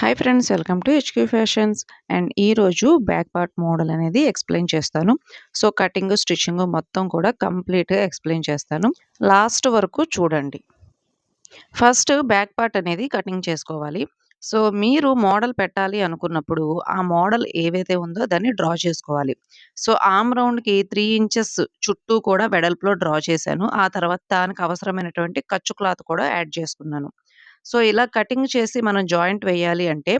Hi friends welcome to HQ fashions and ఈరోజు back part model అనేది explain చేస్తాను. So cutting stitching మొత్తం కూడా కంప్లీట్గా ఎక్స్ప్లెయిన్ చేస్తాను. లాస్ట్ వరకు చూడండి. ఫస్ట్ బ్యాక్ పార్ట్ అనేది కటింగ్ చేసుకోవాలి. సో మీరు మోడల్ పెట్టాలి అనుకున్నప్పుడు ఆ మోడల్ ఏవైతే ఉందో దాన్ని డ్రా చేసుకోవాలి. సో ఆమ్ రౌండ్కి త్రీ ఇంచెస్ చుట్టూ కూడా వెడల్పులో డ్రా చేశాను. ఆ తర్వాత దానికి అవసరమైనటువంటి ఖర్చు క్లాత్ కూడా యాడ్ చేసుకున్నాను. సో ఇలా కటింగ్ చేసి మనం జాయింట్ వేయాలి అంటే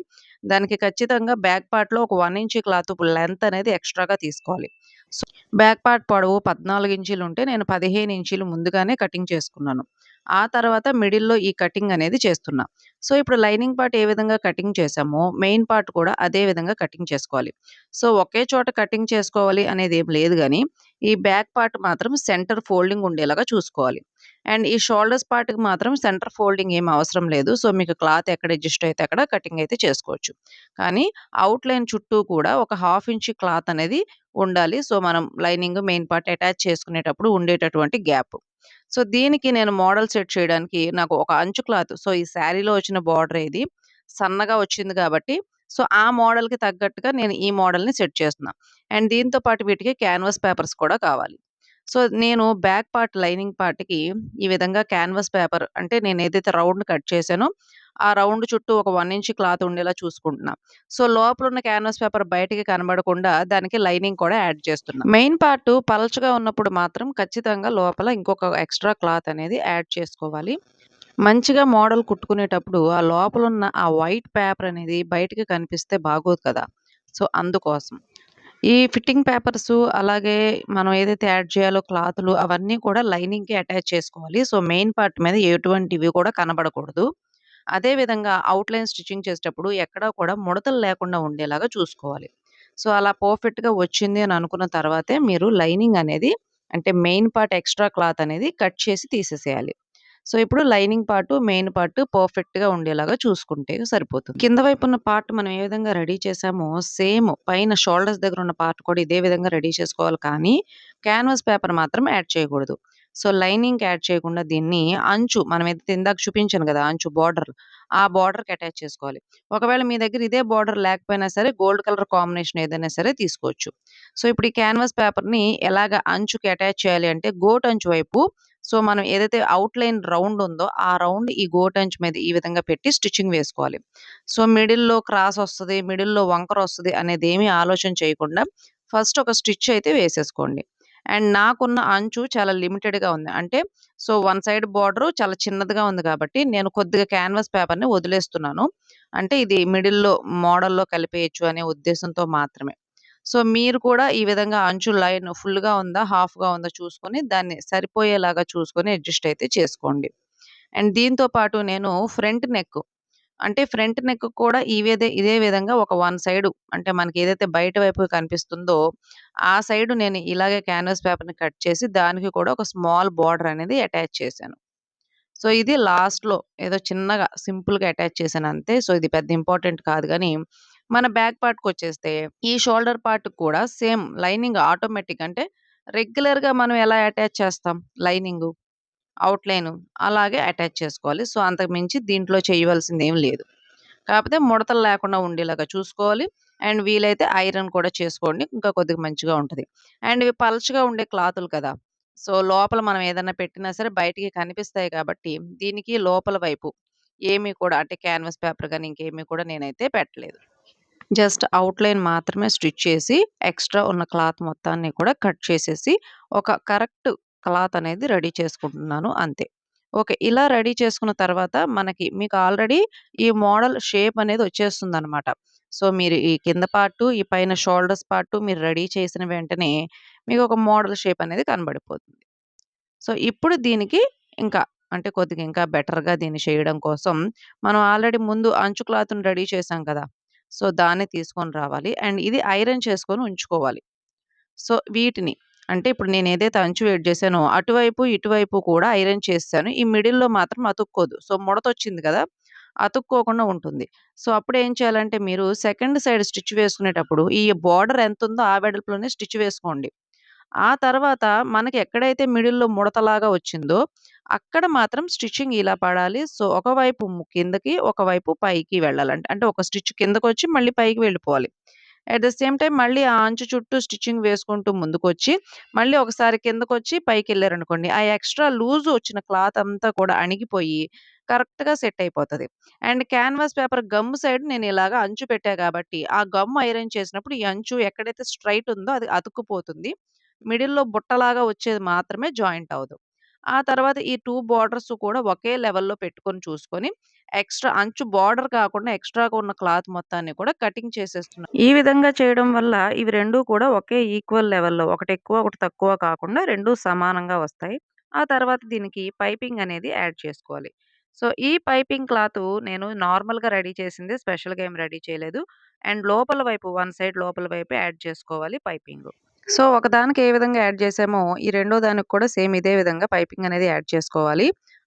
దానికి ఖచ్చితంగా బ్యాక్ పార్ట్‌లో ఒక వన్ ఇంచ్ క్లాత్ లెంత్ అనేది ఎక్స్‌ట్రాగా తీసుకోవాలి. సో, బ్యాక్ పార్ట్ పొడవు 14 ఇంచీలు ఉంటే నేను 15 ఇంచీలు ముందుగానే కటింగ్ చేసుకున్నాను. ఆ తర్వాత మిడిల్‌లో ఈ కటింగ్ అనేది చేస్తున్నా. సో, ఇప్పుడు లైనింగ్ పార్ట్ ఏ విధంగా కటింగ్ చేశామో మెయిన్ పార్ట్ కూడా అదే విధంగా కటింగ్ చేసుకోవాలి. సో, ఒకే చోట కటింగ్ చేసుకోవాలి అనేది ఏం లేదు కానీ ఈ బ్యాక్ పార్ట్ మాత్రం సెంటర్ ఫోల్డింగ్ ఉండేలాగా చూసుకోవాలి. అండ్ ఈ షోల్డర్స్ పార్ట్‌కి మాత్రం సెంటర్ ఫోల్డింగ్ ఏం అవసరం లేదు. సో, మీకు క్లాత్ ఎక్కడ అడ్జస్ట్ అయితే అక్కడ కటింగ్ అయితే చేసుకోవచ్చు. కానీ అవుట్ లైన్ చుట్టూ కూడా ఒక హాఫ్ ఇంచ్ క్లాత్ అనేది ఉండాలి. సో, మనం లైనింగ్, మెయిన్ పార్ట్ అటాచ్ చేసుకునేటప్పుడు ఉండేటటువంటి గ్యాప్. సో, దీనికి నేను మోడల్ సెట్ చేయడానికి నాకు ఒక అంచు క్లాత్ సో, ఈ శారీలో వచ్చిన బార్డర్ ఇది. సన్నగా వచ్చింది కాబట్టి సో, ఆ మోడల్‌కి తగ్గట్టుగా నేను ఈ మోడల్‌ని సెట్ చేస్తున్నాను అండ్ దీంతో పాటు వీటికి క్యాన్వాస్ పేపర్స్ కూడా కావాలి. సో, నేను బ్యాక్ పార్ట్ లైనింగ్ పార్ట్‌కి ఈ విధంగా క్యాన్వాస్ పేపర్ అంటే నేను ఏదైతే రౌండ్ కట్ చేశానో, ఆ రౌండ్ చుట్టూ ఒక 1 ఇంచ్ క్లాత్ ఉండేలా చూసుకుంటున్నా. సో, లోపలున్న క్యాన్వాస్ పేపర్ బయటికి కనబడకుండా దానికి లైనింగ్ కూడా యాడ్ చేస్తున్నా. మెయిన్ పార్ట్ పలచగా ఉన్నప్పుడు మాత్రం ఖచ్చితంగా లోపల ఇంకొక ఎక్స్‌ట్రా క్లాత్ అనేది యాడ్ చేసుకోవాలి. మంచిగా మోడల్ కుట్టుకునేటప్పుడు ఆ లోపలున్న ఆ వైట్ పేపర్ అనేది బయటికి కనిపిస్తే బాగోదు కదా! సో, అందుకోసం. ఈ ఫిట్టింగ్ పేపర్స్ అలాగే మనం ఏదైతే యాడ్ చేయాలో క్లాతులు అవన్నీ కూడా లైనింగ్‌కి అటాచ్ చేసుకోవాలి. సో, మెయిన్ పార్ట్ మీద ఎటువంటివి కూడా కనబడకూడదు. అదే విధంగా అవుట్‌లైన్ స్టిచ్చింగ్ చేసేటప్పుడు ఎక్కడా కూడా ముడతలు లేకుండా ఉండేలాగా చూసుకోవాలి. సో, అలా పర్ఫెక్ట్‌గా వచ్చింది అని అనుకున్న తర్వాతే మీరు లైనింగ్ అనేది అంటే మెయిన్ పార్ట్ ఎక్స్‌ట్రా క్లాత్ అనేది కట్ చేసి తీసేసేయాలి. సో, ఇప్పుడు లైనింగ్ పార్ట్, మెయిన్ పార్ట్ పర్ఫెక్ట్‌గా ఉండేలాగా చూసుకుంటే సరిపోతుంది. కింద వైపు ఉన్న పార్ట్ మనం ఏ విధంగా రెడీ చేసామో సేమ్ పైన షోల్డర్స్ దగ్గర ఉన్న పార్ట్ కూడా ఇదే విధంగా రెడీ చేసుకోవాలి కానీ క్యాన్వాస్ పేపర్ మాత్రం యాడ్ చేయకూడదు. సో, లైనింగ్ యాడ్ చేయకుండా దీన్ని అంచు మనం ఏదైతే ఇందాక చూపించాను కదా! అంచు బార్డర్ ఆ బార్డర్కి అటాచ్ చేసుకోవాలి. ఒకవేళ మీ దగ్గర ఇదే బార్డర్ లేకపోయినా సరే గోల్డ్ కలర్ కాంబినేషన్ ఏదైనా సరే తీసుకోవచ్చు. సో, ఇప్పుడు ఈ క్యాన్వాస్ పేపర్‌ని ఎలాగ అంచుకి అటాచ్ చేయాలి అంటే గోట్ అంచు వైపు సో, మనం ఏదైతే అవుట్‌లైన్ రౌండ్ ఉందో ఆ రౌండ్ ఈ గోటంచ్ మీద ఈ విధంగా పెట్టి స్టిచ్చింగ్ వేసుకోవాలి. సో, మిడిల్‌లో క్రాస్ వస్తుంది మిడిల్‌లో వంకర వస్తుంది అనేది ఏమీ ఆలోచన చేయకుండా ఫస్ట్ ఒక స్టిచ్ అయితే వేసేసుకోండి. అండ్ నాకున్న అంచు చాలా లిమిటెడ్‌గా ఉంది. అంటే సో, వన్ సైడ్ బార్డర్ చాలా చిన్నదిగా ఉంది కాబట్టి నేను కొద్దిగా క్యాన్వాస్ పేపర్‌ని వదిలేస్తున్నాను. అంటే ఇది మిడిల్‌లో మోడల్‌లో కలిపేయొచ్చు అనే ఉద్దేశంతో మాత్రమే. సో, మీరు కూడా ఈ విధంగా అంచు లైన్ ఫుల్‌గా ఉందా, హాఫ్‌గా ఉందా చూసుకొని దాన్ని సరిపోయేలాగా చూసుకొని అడ్జస్ట్ అయితే చేసుకోండి. అండ్ దీంతో పాటు నేను ఫ్రంట్ నెక్ అంటే ఫ్రంట్ నెక్ కూడా ఇవేదే ఇదే విధంగా ఒక వన్ సైడ్ అంటే మనకి ఏదైతే బయట వైపు కనిపిస్తుందో ఆ సైడ్ నేను ఇలాగే క్యాన్వాస్ పేపర్‌ని కట్ చేసి దానికి కూడా ఒక స్మాల్ బార్డర్ అనేది అటాచ్ చేశాను. సో, ఇది లాస్ట్‌లో ఏదో చిన్నగా సింపుల్‌గా అటాచ్ చేశాను అంతే. సో, ఇది పెద్ద ఇంపార్టెంట్ కాదు కానీ మన బ్యాక్ పార్ట్‌కొచ్చేస్తే ఈ షోల్డర్ పార్ట్ కూడా సేమ్ లైనింగ్ ఆటోమేటిక్ అంటే రెగ్యులర్‌గా మనం ఎలా అటాచ్ చేస్తాం లైనింగ్ అవుట్లైన్ అలాగే అటాచ్ చేసుకోవాలి. సో, అంతకు మించి దీంట్లో ఏం లేదు. కాకపోతే ముడతలు లేకుండా ఉండేలాగా చూసుకోవాలి. అండ్ వీలైతే ఐరన్ కూడా చేసుకోండి. ఇంకా కొద్దిగా మంచిగా ఉంటది. అండ్ ఇవి పలచగా ఉండే క్లాతులు కదా! సో, లోపల మనం ఏదైనా పెట్టినా సరే బయటికి కనిపిస్తాయి కాబట్టి దీనికి లోపల వైపు ఏమి కూడా అంటే క్యాన్వాస్ పేపర్ కానీ ఇంకేమీ కూడా నేనైతే పెట్టలేదు. జస్ట్ అవుట్‌లైన్ మాత్రమే స్టిచ్ చేసి ఎక్స్‌ట్రా ఉన్న క్లాత్ మొత్తాన్ని కూడా కట్ చేసేసి ఒక కరెక్ట్ క్లాత్ అనేది రెడీ చేసుకుంటున్నాను అంతే. ఓకే. ఇలా రెడీ చేసుకున్న తర్వాత మనకి మీకు ఆల్రెడీ ఈ మోడల్ షేప్ అనేది వచ్చేస్తుంది అనమాట సో, మీరు ఈ కింద పార్టు, ఈ పైన షోల్డర్స్ పార్టు మీరు రెడీ చేసిన వెంటనే మీకు ఒక మోడల్ షేప్ అనేది కనబడిపోతుంది. సో, ఇప్పుడు దీనికి ఇంకా అంటే కొద్దిగా ఇంకా బెటర్‌గా దీన్ని చేయడం కోసం మనం ఆల్రెడీ ముందు అంచు క్లాత్‌ని రెడీ చేశాం కదా! సో, దాన్ని తీసుకొని రావాలి. అండ్ ఇది ఐరన్ చేసుకొని ఉంచుకోవాలి. సో, వీటిని అంటే ఇప్పుడు నేను ఏదైతే అంచు వెయిట్ చేశానో అటువైపు, ఇటువైపు కూడా ఐరన్ చేశాను ఈ మిడిల్‌లో మాత్రం అతుక్కోదు. సో, ముడత వచ్చింది కదా! అతుక్కోకుండా ఉంటుంది. సో, అప్పుడు ఏం చేయాలంటే మీరు సెకండ్ సైడ్ స్టిచ్ వేసుకునేటప్పుడు ఈ బోర్డర్ ఎంతుందో ఆ వెడల్పులోనే స్టిచ్ వేసుకోండి. ఆ తర్వాత మనకి ఎక్కడైతే మిడిల్‌లో ముడతలాగా వచ్చిందో, అక్కడ మాత్రం స్టిచ్చింగ్ ఇలా పడాలి. సో, ఒకవైపు కిందకి, ఒకవైపు పైకి వెళ్ళాలంటే అంటే ఒక స్టిచ్ కిందకొచ్చి మళ్ళీ పైకి వెళ్ళిపోవాలి. అట్ ద సేమ్ టైం మళ్ళీ ఆ అంచు చుట్టూ స్టిచ్చింగ్ వేసుకుంటూ ముందుకొచ్చి, మళ్ళీ ఒకసారి కిందకొచ్చి పైకెళ్ళారనుకోండి, ఆ ఎక్స్‌ట్రా లూజ్ వచ్చిన క్లాత్ అంతా కూడా అణిగిపోయి కరెక్ట్‌గా సెట్ అయిపోతది. And canvas paper gum side నేను ఇలాగ అంచు పెట్టా కాబట్టి, ఆ గమ్ ఐరన్ చేసినప్పుడు ఈ అంచు ఎక్కడైతే స్ట్రైట్ ఉందో అది అతుక్కుపోతుంది. మిడిల్‌లో బుట్టలాగా వచ్చేది మాత్రమే జాయింట్ అవ్వదు. ఆ తర్వాత ఈ 2 బోర్డర్స్ కూడా ఒకే లెవెల్‌లో పెట్టుకొని చూసుకొని, ఎక్స్‌ట్రా అంచు బోర్డర్ కాకుండా ఎక్స్‌ట్రాగా ఉన్న క్లాత్ మొత్తాన్ని కూడా కటింగ్ చేసేస్తున్నాను ఈ విధంగా చేయడం వల్ల ఇవి రెండు కూడా ఒకే ఈక్వల్ లెవెల్‌లో ఒకటి ఎక్కువ, ఒకటి తక్కువ కాకుండా రెండు సమానంగా వస్తాయి. ఆ తర్వాత దీనికి పైపింగ్ అనేది యాడ్ చేసుకోవాలి. సో, ఈ పైపింగ్ క్లాతు నేను నార్మల్‌గా రెడీ చేసింది. స్పెషల్‌గా ఏమి రెడీ చేయలేదు. అండ్ లోపల వైపు వన్ సైడ్ లోపల వైపు యాడ్ చేసుకోవాలి పైపింగు. సో, ఒకదానికి ఏ విధంగా యాడ్ చేసామో, ఈ రెండో దానికి కూడా సేమ్ ఇదే విధంగా పైపింగ్ అనేది యాడ్ చేసుకోవాలి.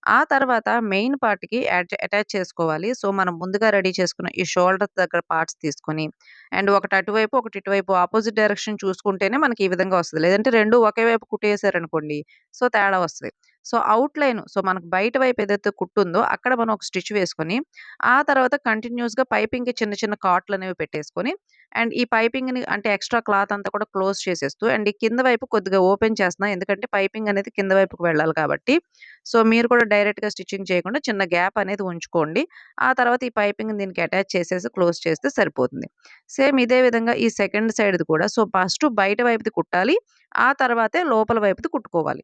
ఆ తర్వాత మెయిన్ పార్ట్‌కి యాడ్ అటాచ్ చేసుకోవాలి. సో, మనం ముందుగా రెడీ చేసుకున్న ఈ షోల్డర్ దగ్గర పార్ట్స్ తీసుకొని, అండ్ ఒకటి అటువైపు, ఒకటి ఇటువైపు ఆపోజిట్ డైరెక్షన్ చూసుకుంటేనే మనకి ఈ విధంగా వస్తది. లేదంటే రెండు ఒకే వైపు కుట్టేసారనుకోండి, సో, తేడా వస్తది. సో, అవుట్‌లైన్ సో, మనకు బయట వైపు ఏదైతే కుట్టుందో అక్కడ మనం ఒక స్టిచ్ వేసుకొని, ఆ తర్వాత కంటిన్యూస్గా పైపింగ్‌కి చిన్న చిన్న కాట్లు అనేవి పెట్టేసుకొని, అండ్ ఈ పైపింగ్‌ని అంటే ఎక్స్‌ట్రా క్లాత్ అంతా కూడా క్లోజ్ చేసేస్తూ అండ్ ఈ కింద వైపు కొద్దిగా ఓపెన్ చేస్తున్నా. ఎందుకంటే పైపింగ్ అనేది కింద వైపుకి వెళ్ళాలి కాబట్టి. సో, మీరు కూడా డైరెక్ట్‌గా స్టిచ్చింగ్ చేయకుండా చిన్న గ్యాప్ అనేది ఉంచుకోండి. ఆ తర్వాత ఈ పైపింగ్ దీనికి అటాచ్ చేసేసి క్లోజ్ చేస్తే సరిపోతుంది. సేమ్ ఇదే విధంగా ఈ సెకండ్ సైడ్‌ది కూడా సో, ఫస్ట్ బయట వైపుది కుట్టాలి. ఆ తర్వాతే లోపల వైపుది కుట్టుకోవాలి.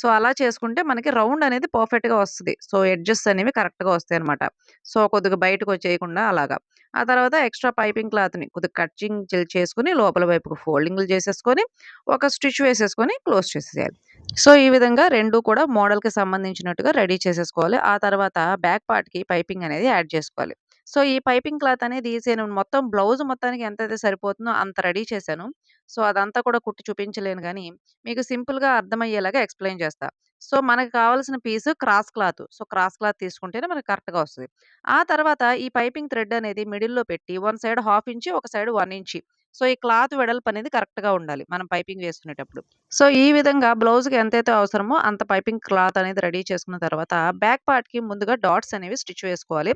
సో, అలా చేసుకుంటే మనకి రౌండ్ అనేది పర్ఫెక్ట్‌గా వస్తది. సో, ఎడ్జెస్ అనేవి కరెక్ట్‌గా వస్తాయన్నమాట. సో, కొద్దిగా బయటకు వచ్చేయకుండా అలాగా. ఆ తర్వాత ఎక్స్‌ట్రా పైపింగ్ క్లాత్‌ని కొద్దిగా కట్టింగ్ చేసుకుని చేసుకొని లోపల వైపుకు ఫోల్డింగ్‌లు చేసేసుకొని, ఒక స్టిచ్ వేసేసుకొని క్లోజ్ చేసేయాలి. సో, ఈ విధంగా రెండు కూడా మోడల్‌కి సంబంధించినట్టుగా రెడీ చేసేసుకోవాలి. ఆ తర్వాత బ్యాక్ పార్ట్‌కి పైపింగ్ అనేది యాడ్ చేసుకోవాలి. సో, ఈ పైపింగ్ క్లాత్ అనేది నేను మొత్తం బ్లౌజ్ మొత్తానికి ఎంతైతే సరిపోతుందో అంత రెడీ చేశాను. సో, అదంతా కూడా కుట్టి చూపించలేను కానీ మీకు సింపుల్‌గా అర్థమయ్యేలాగా ఎక్స్‌ప్లెయిన్ చేస్తా. సో, మనకు కావాల్సిన piece cross cloth. So, cross cloth తీసుకుంటేనే మనకు కరెక్ట్‌గా వస్తుంది ఆ తర్వాత ఈ పైపింగ్ థ్రెడ్ అనేది మిడిల్‌లో పెట్టి వన్ సైడ్ హాఫ్ ఇంచి, ఒక సైడ్ వన్ ఇంచి. సో, ఈ క్లాత్ వెడల్పు అనేది కరెక్ట్‌గా ఉండాలి. మనం పైపింగ్ వేసుకునేటప్పుడు. సో, ఈ విధంగా బ్లౌజ్‌కి ఎంతైతే అవసరమో అంత పైపింగ్ క్లాత్ అనేది రెడీ చేసుకున్న తర్వాత బ్యాక్ పార్ట్‌కి ముందుగా డాట్స్ అనేవి స్టిచ్ వేసుకోవాలి.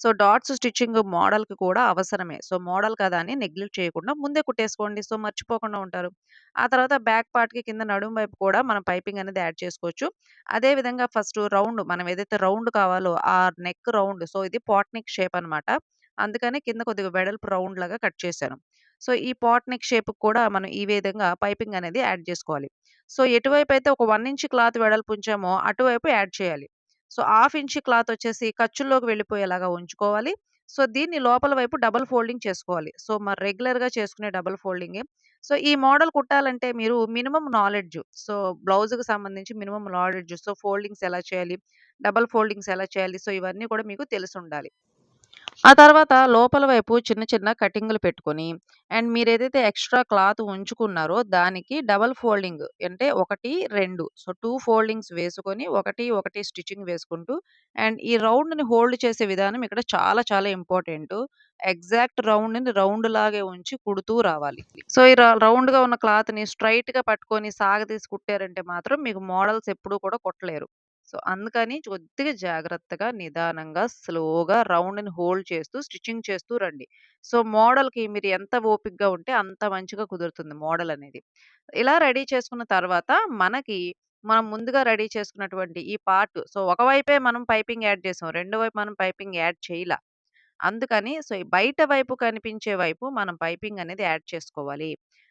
సో, డాట్స్ స్టిచ్చింగ్ మోడల్‌కి కూడా అవసరమే. సో, మోడల్ కదా అని నెగ్లెక్ట్ చేయకుండా ముందే కుట్టేసుకోండి. సో, మర్చిపోకుండా ఉంటారు. ఆ తర్వాత బ్యాక్ పార్ట్‌కి కింద నడుము వైపు కూడా మనం పైపింగ్ అనేది యాడ్ చేసుకోవచ్చు. అదే విధంగా ఫస్ట్ రౌండ్ మనం ఏదైతే రౌండ్ కావాలో ఆ నెక్ రౌండ్ సో, ఇది పాట్ నెక్ షేప్ అనమాట. అందుకని కింద కొద్దిగా వెడల్పు రౌండ్ లాగా కట్ చేశాను. సో, ఈ పాట్ నెక్ షేప్ కూడా మనం ఈ విధంగా పైపింగ్ అనేది యాడ్ చేసుకోవాలి. సో, ఎటువైపు అయితే ఒక వన్ ఇంచ్ క్లాత్ వెడల్పు ఉంచామో అటువైపు యాడ్ చేయాలి. సో, హాఫ్ ఇంచ్ క్లాత్ వచ్చేసి ఖర్చుల్లోకి వెళ్ళిపోయేలాగా ఉంచుకోవాలి. సో, దీన్ని లోపల వైపు డబుల్ ఫోల్డింగ్ చేసుకోవాలి. సో, మరి రెగ్యులర్‌గా చేసుకునే డబుల్ ఫోల్డింగే. సో, ఈ మోడల్ కుట్టాలంటే మీరు మినిమం నాలెడ్జ్ సో, బ్లౌజ్‌కి సంబంధించి మినిమమ్ నాలెడ్జ్ సో, ఫోల్డింగ్స్ ఎలా చేయాలి? డబల్ ఫోల్డింగ్స్ ఎలా చేయాలి? సో, ఇవన్నీ కూడా మీకు తెలిసి ఉండాలి ఆ తర్వాత లోపల వైపు చిన్న చిన్న కటింగులు పెట్టుకొని, అండ్ మీరు ఏదైతే ఎక్స్‌ట్రా క్లాత్ ఉంచుకున్నారో దానికి డబల్ ఫోల్డింగ్ అంటే 1, 2 సో, టూ ఫోల్డింగ్స్ వేసుకొని 1, 1 స్టిచ్చింగ్ వేసుకుంటూ అండ్ ఈ రౌండ్‌ని హోల్డ్ చేసే విధానం ఇక్కడ చాలా చాలా ఇంపార్టెంట్ ఎగ్జాక్ట్ రౌండ్‌ని రౌండ్ లాగే ఉంచి కుడుతూ రావాలి. సో, ఈ రౌండ్‌గా ఉన్న క్లాత్‌ని స్ట్రైట్గా పట్టుకొని సాగదీసి కుట్టారంటే మాత్రం మీకు మోడల్స్ ఎప్పుడూ కూడా కుట్టలేరు. సో, అందుకని కొద్దిగా జాగ్రత్తగా, నిదానంగా, స్లోగా రౌండ్‌ని హోల్డ్ చేస్తూ స్టిచ్చింగ్ చేస్తూ రండి. సో, మోడల్‌కి మీరు ఎంత ఓపిక్గా ఉంటే అంత మంచిగా కుదురుతుంది మోడల్ అనేది. ఇలా రెడీ చేసుకున్న తర్వాత మనకి మనం ముందుగా రెడీ చేసుకున్నటువంటి ఈ పార్ట్ సో, ఒకవైపే మనం పైపింగ్ యాడ్ చేసాం. రెండో వైపు మనం పైపింగ్ యాడ్ చేయలా. అందుకని సో, ఈ బయట వైపు కనిపించే వైపు మనం పైపింగ్ అనేది యాడ్ చేసుకోవాలి.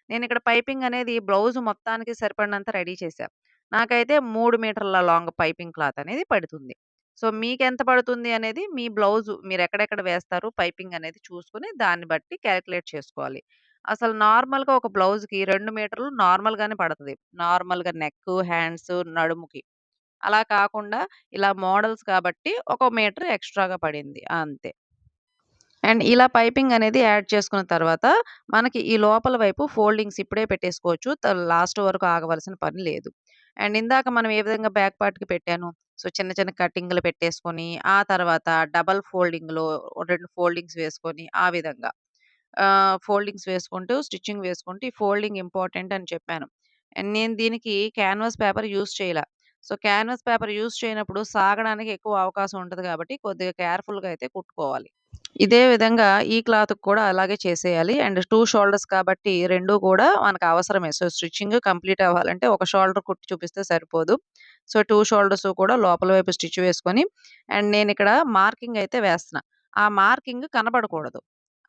నేను ఇక్కడ పైపింగ్ అనేది బ్లౌజ్ మొత్తానికి సరిపడినంత రెడీ చేశాను నాకైతే 3 మీటర్ల లాంగ్ పైపింగ్ క్లాత్ అనేది పడుతుంది. సో, మీకెంత పడుతుంది అనేది మీ బ్లౌజు మీరెక్కడెక్కడ వేస్తారు పైపింగ్ అనేది చూసుకొని దాన్ని బట్టి కాలిక్యులేట్ చేసుకోవాలి. అసలు నార్మల్‌గా ఒక బ్లౌజ్‌కి 2 మీటర్లు నార్మల్‌గానే పడతది. నార్మల్‌గా నెక్, హ్యాండ్స్, నడుముకి. అలా కాకుండా ఇలా మోడల్స్ కాబట్టి ఒక మీటర్ ఎక్స్‌ట్రాగా పడింది అంతే. అండ్ ఇలా పైపింగ్ అనేది యాడ్ చేసుకున్న తర్వాత మనకి ఈ లోపల వైపు ఫోల్డింగ్స్ ఇప్పుడే పెట్టేసుకోవచ్చు. త లాస్ట్ వరకు ఆగవలసిన పని లేదు. అండ్ ఇందాక మనం ఏ విధంగా బ్యాక్ పార్ట్‌కి పెట్టాను. సో, చిన్న చిన్న కటింగ్‌లు పెట్టేసుకొని, ఆ తర్వాత డబుల్ ఫోల్డింగ్‌లో రెండు ఫోల్డింగ్స్ వేసుకొని ఆ విధంగా. ఫోల్డింగ్స్ వేసుకుంటూ స్టిచ్చింగ్ వేసుకుంటూ ఈ ఫోల్డింగ్ ఇంపార్టెంట్ అని చెప్పాను. అండ్ నేను దీనికి క్యాన్వాస్ పేపర్ యూస్ చేయలా. సో, క్యాన్వాస్ పేపర్ యూస్ చేయనప్పుడు సాగడానికి ఎక్కువ అవకాశం ఉంటుంది కాబట్టి కొద్దిగా కేర్‌ఫుల్‌గా అయితే కుట్టుకోవాలి. ఇదే విధంగా ఈ క్లాత్ కూడా అలాగే చేసేయాలి. అండ్ టూ షోల్డర్స్ కాబట్టి రెండు కూడా మనకు అవసరమే. సో, స్టిచ్చింగ్ కంప్లీట్ అవ్వాలంటే ఒక షోల్డర్ కుట్టి చూపిస్తే సరిపోదు. సో, టూ షోల్డర్స్ కూడా లోపల వైపు స్టిచ్ వేసుకొని అండ్ నేను ఇక్కడ మార్కింగ్ అయితే వేస్తున్నా. ఆ మార్కింగ్ కనబడకూడదు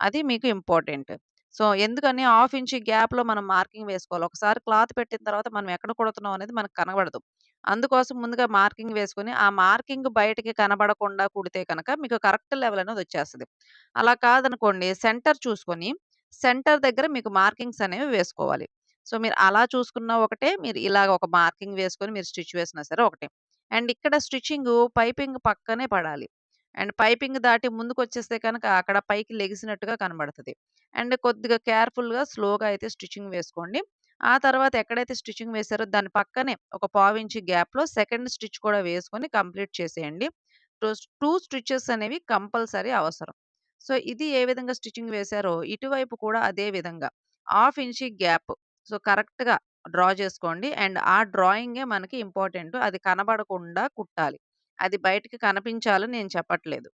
అది మీకు ఇంపార్టెంట్. సో, ఎందుకని హాఫ్ ఇంచ్ గ్యాప్‌లో మనం మార్కింగ్ వేసుకోవాలి. ఒకసారి క్లాత్ పెట్టిన తర్వాత మనం ఎక్కడ కుడుతున్నాం అనేది మనకు కనబడదు. అందుకోసం ముందుగా మార్కింగ్ వేసుకొని, ఆ మార్కింగ్ బయటికి కనబడకుండా కుడితే కనుక మీకు కరెక్ట్ లెవెల్ అనేది వచ్చేస్తది. అలా కాదనుకోండి సెంటర్ చూసుకొని, సెంటర్ దగ్గర మీకు మార్కింగ్స్ అనేవి వేసుకోవాలి. సో, మీరు అలా చూసుకున్నా ఒకటే, మీరు ఇలాగ ఒక మార్కింగ్ వేసుకొని మీరు స్టిచ్ వేసినా సరే ఒకటే. అండ్ ఇక్కడ స్టిచ్చింగు పైపింగ్ పక్కనే పడాలి. అండ్ పైపింగ్ దాటి ముందుకొచ్చేస్తే కనుక అక్కడ పైకి లెగిసినట్టుగా కనబడతది. అండ్ కొద్దిగా కేర్‌ఫుల్‌గా స్లోగా అయితే స్టిచ్చింగ్ వేసుకోండి. ఆ తర్వాత ఎక్కడైతే స్టిచ్చింగ్ వేశారో దాని పక్కనే ఒక పావించి గ్యాప్‌లో సెకండ్ స్టిచ్ కూడా వేసుకొని కంప్లీట్ చేసేయండి. టూ స్టిచ్చెస్ అనేవి కంపల్సరీ అవసరం. సో, ఇది ఏ విధంగా స్టిచ్చింగ్ వేశారో ఇటువైపు కూడా అదే విధంగా హాఫ్ ఇంచి గ్యాప్. సో, కరెక్ట్‌గా డ్రా చేసుకోండి. అండ్ ఆ డ్రాయింగే మనకి ఇంపార్టెంట్. అది కనబడకుండా కుట్టాలి. అది బయటికి కనిపించాలని నేను చెప్పట్లేదు.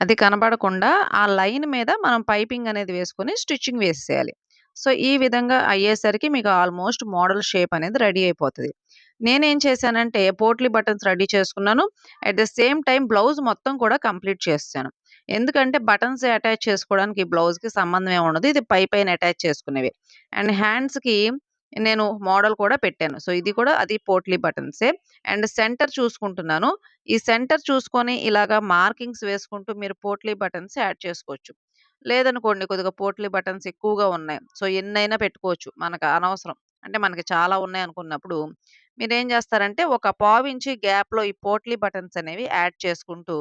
అది కనబడకుండా ఆ లైన్ మీద మనం పైపింగ్ అనేది వేసుకొని స్టిచ్చింగ్ వేసేయాలి. సో, ఈ విధంగా అయ్యేసరికి మీకు ఆల్మోస్ట్ మోడల్ షేప్ అనేది రెడీ అయిపోతుంది నేనేం చేశానంటే పోట్లీ బటన్స్ రెడీ చేసుకున్నాను. At the same time blouse మొత్తం కూడా కంప్లీట్ చేశాను ఎందుకంటే బటన్స్ అటాచ్ చేసుకోవడానికి బ్లౌజ్‌కి సంబంధం ఏమి ఉండదు. ఇది పై పైన అటాచ్ చేసుకునేవి. అండ్ హ్యాండ్స్‌కి నేను మోడల్ కూడా పెట్టాను. సో, ఇది కూడా అది పోట్లీ బటన్సే. అండ్ సెంటర్ చూసుకుంటున్నాను. ఈ సెంటర్ చూసుకొని ఇలాగా మార్కింగ్స్ వేసుకుంటూ మీరు పోట్లీ బటన్స్ యాడ్ చేసుకోవచ్చు. లేదనుకోండి కొద్దిగా పోట్లీ బటన్స్ ఎక్కువగా ఉన్నాయి. సో, ఎన్నైనా పెట్టుకోవచ్చు. మనకు అనవసరం. అంటే మనకి చాలా ఉన్నాయనుకున్నప్పుడు మీరేం చేస్తారంటే ఒక పావించి గ్యాప్‌లో ఈ పోట్లీ బటన్స్ అనేవి యాడ్ చేసుకుంటూ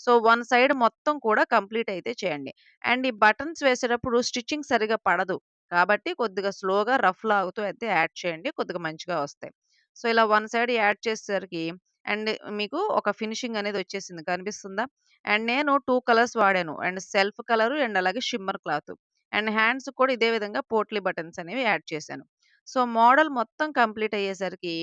సో, వన్ సైడ్ మొత్తం కూడా కంప్లీట్ అయితే చేయండి. అండ్ ఈ బటన్స్ వేసేటప్పుడు స్టిచ్చింగ్ సరిగ్గా పడదు. కాబట్టి కొద్దిగా స్లోగా రఫ్ లాగుతూ అయితే యాడ్ చేయండి. కొద్దిగా మంచిగా వస్తాయి. సో, ఇలా వన్ సైడ్ యాడ్ చేసేసరికి అండ్ మీకు ఒక ఫినిషింగ్ అనేది వచ్చేసింది. కనిపిస్తుందా? అండ్ నేను టూ కలర్స్ వాడాను. అండ్ సెల్ఫ్ కలరు అండ్ అలాగే షిమ్మర్ క్లాత్. అండ్ హ్యాండ్స్ కూడా ఇదే విధంగా పోట్లీ బటన్స్ అనేవి యాడ్ చేశాను. సో, మోడల్ మొత్తం కంప్లీట్ అయ్యేసరికి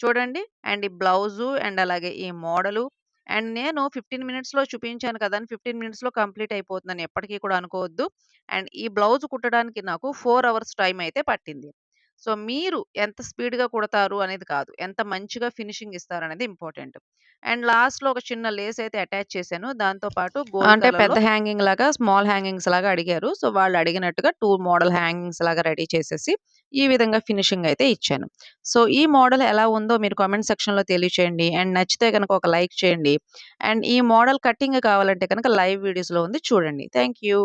చూడండి అండ్ ఈ బ్లౌజు అండ్ అలాగే ఈ మోడలు అండ్ నేను 15 మినిట్స్‌లో చూపించాను కదా! అని 15 మినిట్స్‌లో కంప్లీట్ అయిపోతుందని ఎప్పటికీ కూడా అనుకోవద్దు. అండ్ ఈ బ్లౌజ్ కుట్టడానికి నాకు ఫోర్ అవర్స్ టైం అయితే పట్టింది. సో, మీరు ఎంత స్పీడ్‌గా కుడతారు అనేది కాదు. ఎంత మంచిగా ఫినిషింగ్ ఇస్తారనేది ఇంపార్టెంట్. అండ్ లాస్ట్‌లో ఒక చిన్న లేస్ అయితే అటాచ్ చేశాను. దాంతో పాటు గోల్డ్ అంటే కలర్‌లో పెద్ద హ్యాంగింగ్ లాగా, స్మాల్ హ్యాంగింగ్స్ లాగా అడిగారు. సో, వాళ్ళు అడిగినట్టుగా 2 మోడల్ హ్యాంగింగ్స్ లాగా రెడీ చేసేసి, ఈ విధంగా ఫినిషింగ్ అయితే ఇచ్చాను. సో, ఈ మోడల్ ఎలా ఉందో మీరు కామెంట్ సెక్షన్‌లో తెలియచేయండి. అండ్ నచ్చితే గనుక ఒక లైక్ చేయండి. అండ్ ఈ మోడల్ కటింగ్ కావాలంటే కనుక లైవ్ వీడియోస్‌లో ఉంది చూడండి. Thank you.